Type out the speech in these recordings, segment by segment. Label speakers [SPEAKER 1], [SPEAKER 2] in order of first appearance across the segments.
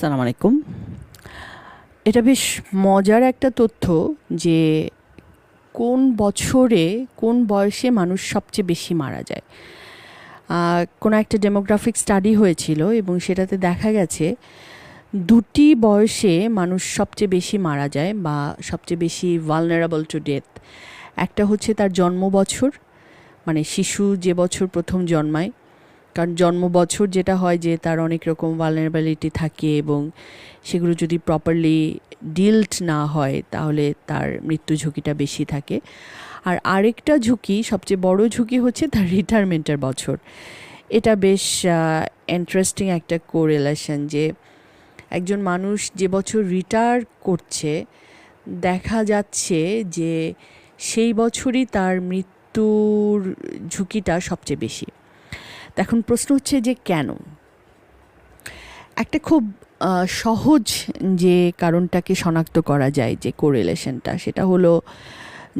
[SPEAKER 1] আসসালামু আলাইকুম। এটা বেশ মজার একটা তথ্য যে কোন বছরে কোন বয়সে মানুষ সবচেয়ে বেশি মারা যায়। কোনো একটা ডেমোগ্রাফিক স্টাডি হয়েছিল এবং সেটাতে দেখা গেছে দুটি বয়সে মানুষ সবচেয়ে বেশি মারা যায় বা সবচেয়ে বেশি ভালনারেবল টু ডেথ একটা হচ্ছে তার জন্ম বছর মানে শিশু যে বছর প্রথম জন্মায় কারণ জন্ম বছর যেটা হয় যে তার অনেক রকম ভালনারেবিলিটি থাকে এবং সেগুলো যদি প্রপারলি ডিল্ট না হয় তাহলে তার মৃত্যু ঝুঁকিটা বেশি থাকে। আর আরেকটা ঝুঁকি, সবচেয়ে বড় ঝুঁকি হচ্ছে তার রিটায়ারমেন্টের বছর। এটা বেশ ইন্টারেস্টিং একটা কোরিলেশন যে একজন মানুষ যে বছর রিটায়ার করছে, দেখা যাচ্ছে যে সেই বছরই তার মৃত্যুর ঝুঁকিটা সবচেয়ে বেশি। এখন প্রশ্ন হচ্ছে যে কেন? একটা খুব সহজ যে কারণটাকে শনাক্ত করা যায় যে কোরিলেশনটা সেটা হলো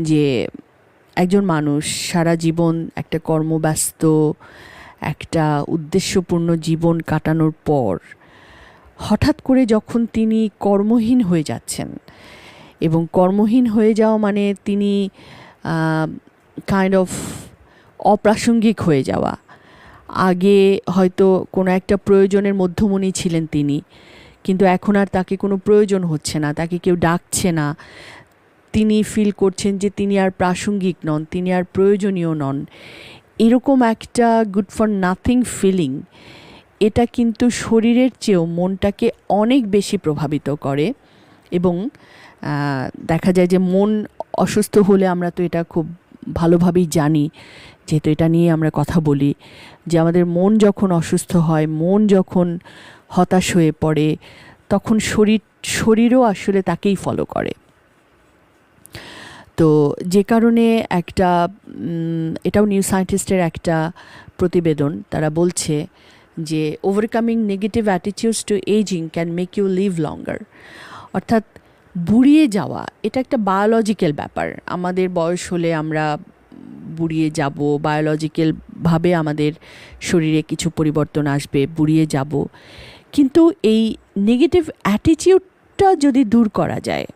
[SPEAKER 1] যে একজন মানুষ সারা জীবন একটা কর্মব্যস্ত, একটা উদ্দেশ্যপূর্ণ জীবন কাটানোর পর হঠাৎ করে যখন তিনি কর্মহীন হয়ে যাচ্ছেন এবং কর্মহীন হয়ে যাওয়া মানে তিনি কাইন্ড অফ অপ্রাসঙ্গিক হয়ে যাওয়া আগে হয়তো কোনো একটা প্রয়োজনের মধ্যমণি ছিলেন তিনি, কিন্তু এখন আর তাকে কোনো প্রয়োজন হচ্ছে না, তাকে কেউ ডাকছে না। তিনি ফিল করছেন যে তিনি আর প্রাসঙ্গিক নন, তিনি আর প্রয়োজনীয় নন। এরকম একটা গুড ফর নাথিং ফিলিং এটা কিন্তু শরীরের চেয়েও মনটাকে অনেক বেশি প্রভাবিত করে এবং দেখা যায় যে মন অসুস্থ হলে আমরা তো এটা খুব ভালোভাবেই জানি, যেহেতু এটা নিয়ে আমরা কথা বলি, যে আমাদের মন যখন অসুস্থ হয়, মন যখন হতাশ হয়ে পড়ে, তখন শরীর, শরীরও আসলে তাকেই ফলো করে। তো যে কারণে একটা এটাও নিউ সায়েন্টিস্টের একটা প্রতিবেদন, তারা বলছে যে overcoming negative attitudes to ageing can make you live longer অর্থাৎ বুড়িয়ে যাওয়া, এটা একটা বায়োলজিক্যাল ব্যাপার। আমাদের বয়স হলে আমরা বুড়িয়ে যাব বায়োলজিক্যালভাবে আমাদের শরীরে কিছু পরিবর্তন আসবে, বুড়িয়ে যাব। কিন্তু এই নেগেটিভ অ্যাটিটিউডটা যদি দূর করা যায়,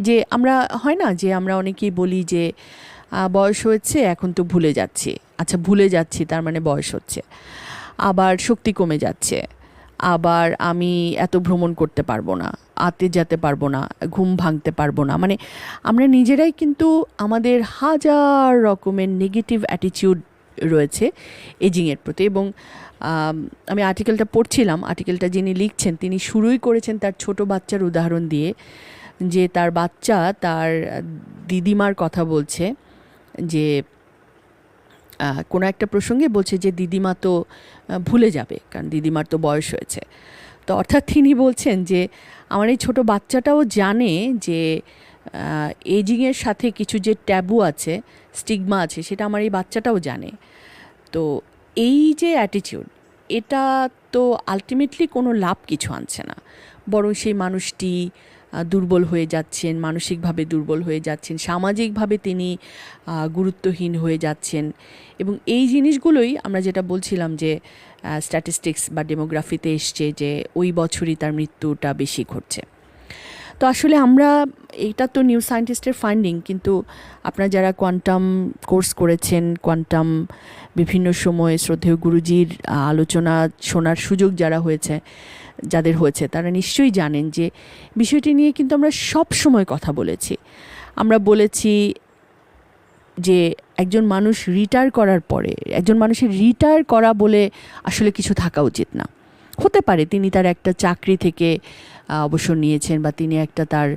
[SPEAKER 1] যে আমরা, হয় না? যে আমরা অনেকেই বলি যে বয়স হয়েছে, এখন তো ভুলে যাচ্ছি। আচ্ছা ভুলে যাচ্ছি, তার মানে বয়স হচ্ছে। আবার শক্তি কমে যাচ্ছে। আবার আমি এত ভ্রমণ করতে পারব না, আতে যেতে পারব না, ঘুম ভাঙতে পারব না। মানে আমরা নিজেরাই কিন্তু আমাদের হাজার রকমের নেগেটিভ অ্যাটিটিউড রয়েছে এজিংয়ের প্রতি এবং, আমি আর্টিকেলটা পড়ছিলাম আর্টিকেলটা যিনি লিখছেন, তিনি শুরুই করেছেন তার ছোট বাচ্চার উদাহরণ দিয়ে যে তার বাচ্চা তার দিদিমার কথা বলছে যে কোনো একটা প্রসঙ্গে বলছে যে দিদিমা তো ভুলে যাবে, কারণ দিদিমার তো বয়স হয়েছে। তো অর্থাৎ তিনি বলছেন যে, আমার এই ছোটো বাচ্চাটাও জানে যে এজিংয়ের সাথে কিছু যে ট্যাবু আছে স্টিগমা আছে, সেটা আমার এই বাচ্চাটাও জানে। তো এই যে অ্যাটিটিউড এটা তো আলটিমেটলি কোনো লাভ কিছু আনছে না। বরং সেই মানুষটি দুর্বল হয়ে যাচ্ছেন, মানসিকভাবে দুর্বল হয়ে যাচ্ছেন, সামাজিকভাবে তিনি গুরুত্বহীন হয়ে যাচ্ছেন। এবং এই জিনিসগুলোই আমরা যেটা বলছিলাম যে স্ট্যাটিস্টিক্স বা ডেমোগ্রাফিতে এসছে যে, ওই বছরই তার মৃত্যুটা বেশি ঘটছে। তো আসলে আমরা এইটা তো নিউ সায়েন্টিস্টের ফাইন্ডিং কিন্তু আপনারা যারা কোয়ান্টাম কোর্স করেছেন কোয়ান্টাম বিভিন্ন সময়ে শ্রদ্ধেয় গুরুজির আলোচনা শোনার সুযোগ যারা হয়েছে, যাদের হয়েছে, তারা নিশ্চয়ই জানেন যে বিষয়টি নিয়ে কিন্তু আমরা সব সময় কথা বলেছি। আমরা বলেছি যে একজন মানুষ রিটায়ার করার পরে, একজন মানুষের রিটায়ার করা বলে আসলে কিছু থাকা উচিত না। হতে পারে। তিনি তার একটা চাকরি থেকে অবসর নিয়েছেন বা তিনি একটা তার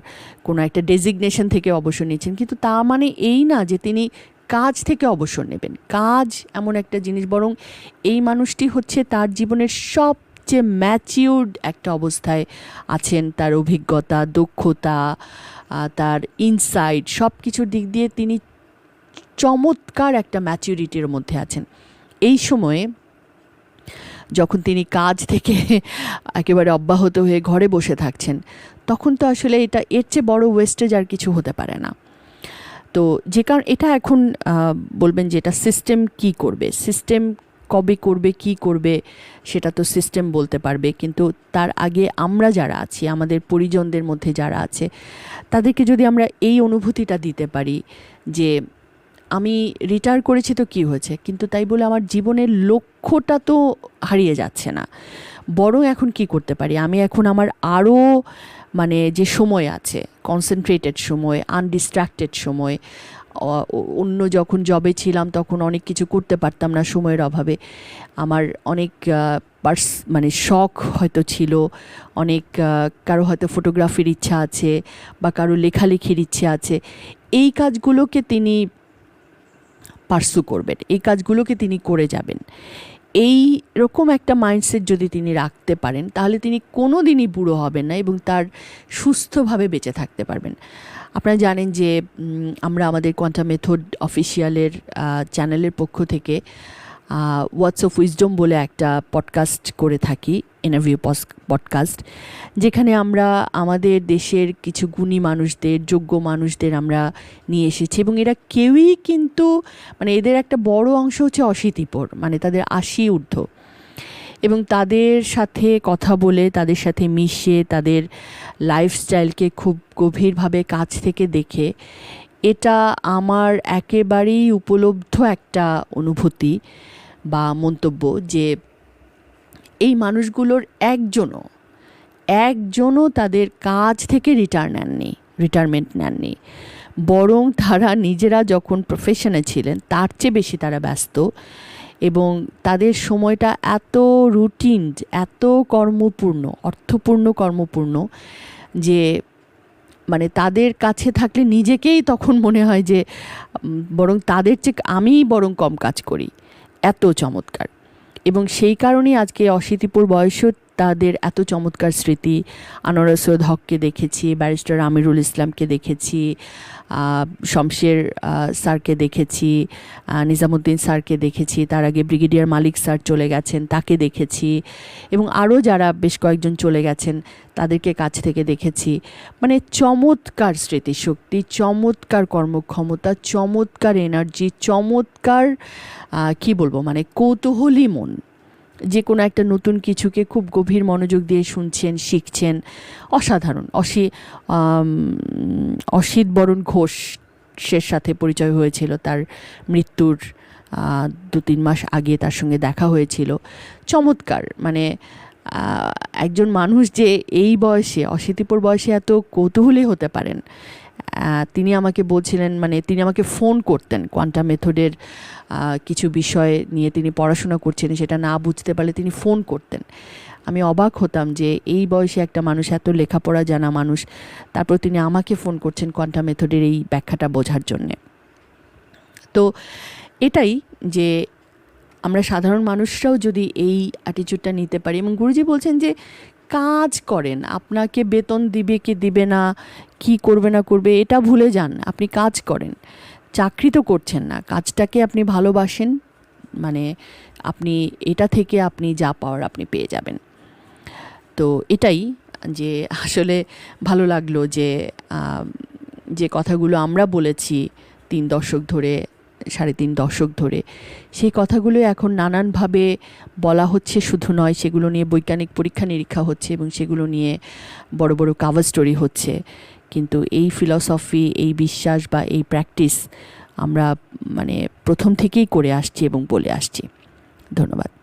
[SPEAKER 1] কোনো একটা ডেজিগনেশন থেকে অবসর নিয়েছেন। কিন্তু তা মানে এই না যে তিনি কাজ থেকে অবসর নেবেন। কাজ এমন একটা জিনিস বরং এই মানুষটি হচ্ছে তার জীবনের সবচেয়ে ম্যাচিউর্ড একটা অবস্থায় আছেন। তার অভিজ্ঞতা, দক্ষতা তার ইনসাইট সব কিছুর দিক দিয়ে তিনি চমৎকার একটা ম্যাচিউরিটির মধ্যে আছেন। এই সময়ে যখন তিনি কাজ থেকে একেবারে অব্যাহত হয়ে ঘরে বসে থাকছেন, তখন তো আসলে এটা এর চেয়ে বড় ওয়েস্টেজ আর কিছু হতে পারে না। তো যে কারণ এটা এখন বলবেন যে এটা সিস্টেম কি করবে? সিস্টেম কবে করবে, কি করবে, সেটা তো সিস্টেম বলতে পারবে। কিন্তু তার আগে আমরা যারা আছি, আমাদের পরিজনদের মধ্যে যারা আছে, তাদেরকে যদি আমরা এই অনুভূতিটা দিতে পারি যে আমি রিটায়ার করেছি তো কি হয়েছে? কিন্তু তাই বলে আমার জীবনের লক্ষ্যটা তো হারিয়ে যাচ্ছে না। বরং এখন কি করতে পারি? আমি এখন আমার আরও মানে যে সময় আছে কনসেন্ট্রেটেড সময় আনডিস্ট্রাক্টেড সময় অন্য যখন জবে ছিলাম তখন অনেক কিছু করতে পারতাম না সময়ের অভাবে। আমার অনেক পার্স মানে শখ হয়তো ছিল, অনেক কারও হয়তো ফটোগ্রাফির ইচ্ছা আছে বা কারও লেখালেখির ইচ্ছে আছে। এই কাজগুলোকে তিনি পার্সু করবেন। এই কাজগুলোকে তিনি করে যাবেন। এই রকম একটা মাইন্ডসেট যদি তিনি রাখতে পারেন, তাহলে তিনি কোনো দিনই বুড়ো হবেন না এবং তার সুস্থভাবে বেঁচে থাকতে পারবেন। আপনারা জানেন যে আমরা আমাদের কোয়ান্টাম মেথড অফিসিয়ালের চ্যানেলের পক্ষ থেকে ওয়াটস অফ উইজডম বলে একটা পডকাস্ট করে থাকি। ইন্টারভিউ পডকাস্ট যেখানে আমরা আমাদের দেশের কিছু গুণী মানুষদের, যোগ্য মানুষদের আমরা নিয়ে এসেছি এবং এরা কেউই কিন্তু মানে এদের একটা বড় অংশ হচ্ছে অশীতিপর মানে তাদের আশি ঊর্ধ্ব। এবং তাদের সাথে কথা বলে, তাদের সাথে মিশে, তাদের লাইফস্টাইলকে খুব গভীরভাবে কাছ থেকে দেখে, এটা আমার একেবারেই উপলব্ধ একটা অনুভূতি বা মন্তব্য যে এই মানুষগুলোর একজনও একজনও তাদের কাজ থেকে রিটায়ার নেননি রিটায়ারমেন্ট নেননি। বরং তারা নিজেরা যখন প্রফেশনে ছিলেন, তার চেয়ে বেশি তারা ব্যস্ত এবং তাদের সময়টা এত রুটিন এত কর্মপূর্ণ, অর্থপূর্ণ কর্মপূর্ণ যে মানে তাদের কাছে থাকলে নিজেকেই তখন মনে হয় যে বরং তাদের চেয়ে আমিই বরং কম কাজ করি। এত চমৎকার। এবং সেই কারণেই আজকে অশীতিপুর বয়সেও তাদের এত চমৎকার স্মৃতি। আনোয়ার সৈয়দ হককে দেখেছি, ব্যারিস্টার আমিরুল ইসলামকে দেখেছি শমশের স্যারকে দেখেছি নিজামুদ্দিন স্যারকে দেখেছি, তার আগে ব্রিগেডিয়ার মালিক স্যার চলে গেছেন, তাকে দেখেছি এবং আরও যারা বেশ কয়েকজন চলে গেছেন, তাদেরকে কাছ থেকে দেখেছি। মানে চমৎকার স্মৃতিশক্তি, চমৎকার কর্মক্ষমতা, চমৎকার এনার্জি, চমৎকার কি বলব মানে কৌতূহলী মন। যে কোনো একটা নতুন কিছুকে খুব গভীর মনোযোগ দিয়ে শুনছেন, শিখছেন। অসাধারণ। অসি অসিত বরণ ঘোষের সাথে পরিচয় হয়েছিল। তার মৃত্যুর দু তিন মাস আগে তার সঙ্গে দেখা হয়েছিল। চমৎকার! মানে একজন মানুষ যে এই বয়সে অশীতিপুর বয়সে এত কৌতূহলী হতে পারেন। তিনি আমাকে বলছিলেন মানে তিনি আমাকে ফোন করতেন কোয়ান্টাম মেথডের কিছু বিষয় নিয়ে তিনি পড়াশোনা করছেন সেটা না বুঝতে পারলে তিনি ফোন করতেন। আমি অবাক হতাম যে এই বয়সে একটা মানুষ, এত লেখাপড়া জানা মানুষ, তারপর তিনি আমাকে ফোন করছেন কোয়ান্টাম মেথডের এই ব্যাখ্যাটা বোঝার জন্যে। তো এটাই যে আমরা সাধারণ মানুষরাও যদি এই অ্যাটিচিউডটা নিতে পারি, এবং গুরুজি বলছেন যে কাজ করেন। আপনাকে বেতন দিবে কি দিবে না, কি করবে না করবে, এটা ভুলে যান। আপনি কাজ করেন। চাকরি তো করছেন না। কাজটাকে আপনি ভালোবাসেন। মানে আপনি, এটা থেকে আপনি যা পাওয়ার আপনি পেয়ে যাবেন। তো এটাই যে আসলে ভালো লাগল যে যে কথাগুলো আমরা বলেছি তিন দশক ধরে সাড়ে তিন দশক ধরে। সেই কথাগুলো এখন নানানভাবে বলা হচ্ছে, শুধু নয়, সেগুলো নিয়ে বৈজ্ঞানিক পরীক্ষা নিরীক্ষা হচ্ছে এবং সেগুলো নিয়ে বড় বড় কাভার স্টোরি হচ্ছে। কিন্তু এই ফিলসফি এই বিশ্বাস বা এই প্র্যাকটিস আমরা মানে প্রথম থেকেই করে আসছি এবং বলে আসছি। ধন্যবাদ।